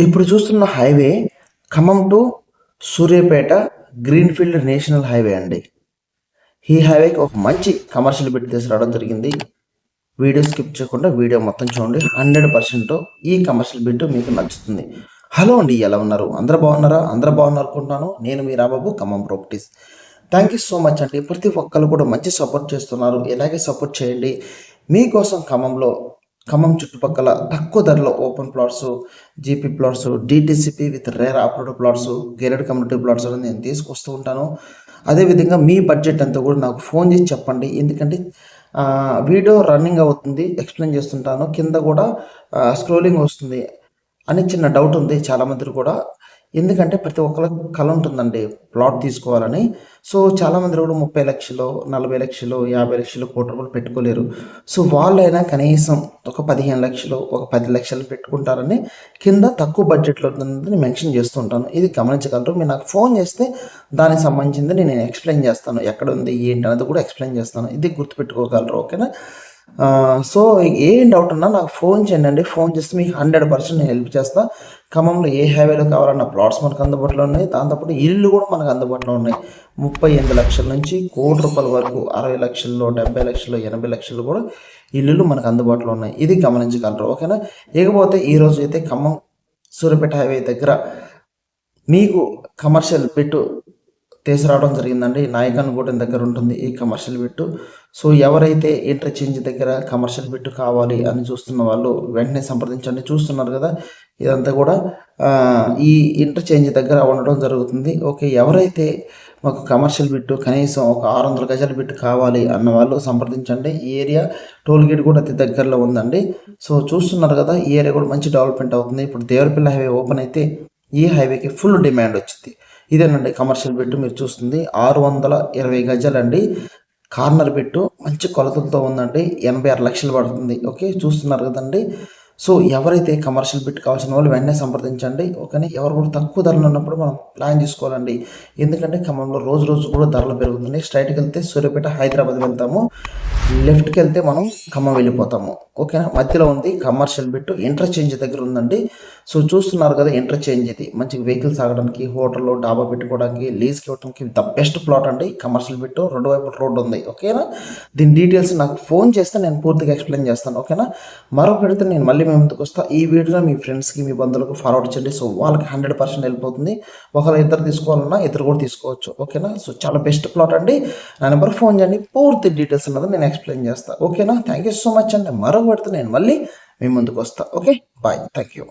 ఇప్పుడు చూస్తున్న highway Khammam to Suryapet greenfield national highway అండి. ఈ హైవేకి ఒక మంచి కమర్షియల్ బిట్ తీసుకురావడం జరిగింది. వీడియో స్కిప్ చేయకుండా వీడియో మొత్తం చూడండి. హండ్రెడ్ పర్సెంట్ ఈ కమర్షియల్ బిట్ మీకు నచ్చుతుంది. హలో అండి ఎలా ఉన్నారు? అందరూ బాగున్నారా? అందరూ బాగున్నారు అనుకుంటున్నాను. నేను మీ Rababu Khammam properties. Thank you so much అండి. ప్రతి ఒక్కరు కూడా మంచి సపోర్ట్ చేస్తున్నారు. ఇలాగే సపోర్ట్ చేయండి. మీకోసం ఖమ్మంలో ఖమ్మం చుట్టుపక్కల తక్కువ ధరలో open plots GP plots DTCP with rare operative plots gated community plots అని నేను తీసుకొస్తూ ఉంటాను. అదేవిధంగా మీ బడ్జెట్ అంతా కూడా నాకు ఫోన్ చేసి చెప్పండి. ఎందుకంటే వీడియో రన్నింగ్ అవుతుంది ఎక్స్ప్లెయిన్ చేస్తుంటాను. కింద కూడా స్క్రోలింగ్ వస్తుంది అని చిన్న డౌట్ ఉంది. చాలా మంది కూడా ఎందుకంటే ప్రతి ఒక్కరికి కళ ఉంటుందండి ప్లాట్ తీసుకోవాలని. సో చాలా మంది కూడా ముప్పై లక్షలు నలభై లక్షలు యాభై లక్షలు కోటి రూపాయలు పెట్టుకోలేరు. సో వాళ్ళైనా కనీసం ఒక పదిహేను లక్షలు ఒక పది లక్షలు పెట్టుకుంటారని కింద తక్కువ బడ్జెట్లో ఉంటుందని మెన్షన్ చేస్తుంటాను ఇది గమనించగలరు. మీరు నాకు ఫోన్ చేస్తే దానికి సంబంధించింది నేను ఎక్స్ప్లెయిన్ చేస్తాను. ఎక్కడ ఉంది ఏంటి అనేది కూడా ఎక్స్ప్లెయిన్ చేస్తాను. ఇది గుర్తుపెట్టుకోగలరు ఓకేనా? సో ఏం డౌట్ ఉన్నా నాకు ఫోన్ చేయండి. ఫోన్ చేస్తే మీకు హండ్రెడ్ పర్సెంట్ నేను హెల్ప్ చేస్తా. ఖమ్మంలో ఏ హైవేలో కావాలన్న ప్లాట్స్ మనకు అందుబాటులో ఉన్నాయి. దాంతోపాటు ఇల్లు కూడా మనకు అందుబాటులో ఉన్నాయి. ముప్పై ఎనిమిది లక్షల నుంచి కోటి రూపాయల వరకు అరవై లక్షల్లో డెబ్బై లక్షలు ఎనభై లక్షలు కూడా ఇల్లులు మనకు అందుబాటులో ఉన్నాయి. ఇది గమనించగలరు. ఓకేనా? ఇకపోతే ఈ రోజు అయితే ఖమ్మం సూర్యపేట హైవే దగ్గర మీకు కమర్షియల్ పెట్టు తీసుకురావడం జరిగిందండి. నాయకన్ గూడెం దగ్గర ఉంటుంది. ఈ కమర్షియల్ బిట్టు. సో ఎవరైతే ఇంటర్చేంజ్ దగ్గర కమర్షియల్ బిట్టు కావాలి అని చూస్తున్న వాళ్ళు వెంటనే సంప్రదించండి. చూస్తున్నారు కదా ఇదంతా కూడా ఈ ఇంటర్చేంజ్ దగ్గర ఉండడం జరుగుతుంది. ఓకే ఎవరైతే మాకు కమర్షియల్ బిట్టు కనీసం ఒక ఆరు వందల గజాల బిట్టు కావాలి అన్న వాళ్ళు సంప్రదించండి. ఈ ఏరియా టోల్ గేట్ కూడా అతి దగ్గరలో ఉందండి. సో చూస్తున్నారు కదా ఈ ఏరియా కూడా మంచి డెవలప్మెంట్ అవుతుంది. ఇప్పుడు దేవరపల్లి హైవే ఓపెన్ అయితే ఈ హైవేకి ఫుల్ డిమాండ్ వచ్చింది. ఇదేనండి కమర్షియల్ బిట్టు మీరు చూస్తుంది. ఆరు వందల ఇరవై గజాలండి. కార్నర్ బిట్టు మంచి కొలతలతో ఉందండి. ఎనభై ఆరు లక్షలు పడుతుంది. ఓకే చూస్తున్నారు కదండి. సో ఎవరైతే కమర్షియల్ బిట్ కావాల్సిన వాళ్ళు వెంటనే సంప్రదించండి. ఓకేనా? ఎవరు కూడా తక్కువ ధరలు ఉన్నప్పుడు మనం ప్లాన్ చేసుకోవాలండి. ఎందుకంటే ఖమ్మంలో రోజు రోజు కూడా ధరలు పెరుగుతున్నాయి. స్ట్రైట్కి వెళ్తే సూర్యాపేట హైదరాబాద్ వెళ్తాము. లెఫ్ట్కి వెళ్తే మనం ఖమ్మం వెళ్ళిపోతాము. ఓకేనా? మధ్యలో ఉంది కమర్షియల్ బిట్ ఇంటర్చేంజ్ దగ్గర ఉందండి. సో చూస్తున్నారు కదా ఇంటర్చేంజ్ ఇది. మంచి వెహికల్స్ ఆగడానికి హోటల్లో డాబా పెట్టుకోవడానికి లీజ్కి ఇవ్వడానికి ద బెస్ట్ ప్లాట్ అండి. కమర్షియల్ బిట్ రెండు వైపు రోడ్ ఉంది. ఓకేనా దీని డీటెయిల్స్ నాకు ఫోన్ చేస్తే నేను పూర్తిగా ఎక్స్ప్లెయిన్ చేస్తాను. ఓకేనా మరొకటి నేను మళ్ళీ మేము ముందుకు వస్తా. ఈ వీడియోలో మీ ఫ్రెండ్స్కి మీ బంధువులకు ఫార్వర్డ్ చేయండి. సో వాళ్ళకి హండ్రెడ్ పర్సెంట్ వెళ్ళిపోతుంది ఒకవేళ ఇద్దరు తీసుకోవాలన్నా ఇద్దరు కూడా తీసుకోవచ్చు. ఓకేనా సో చాలా బెస్ట్ ప్లాట్ అండి. నా నెంబర్ ఫోన్ చేయండి. పూర్తి డీటెయిల్స్ అన్నది నేను ఎక్స్ప్లెయిన్ చేస్తాను ఓకేనా థ్యాంక్ యూ సో మచ్ అండి. మరొకటి నేను మళ్ళీ మీ ముందుకు వస్తా. Okay bye thank you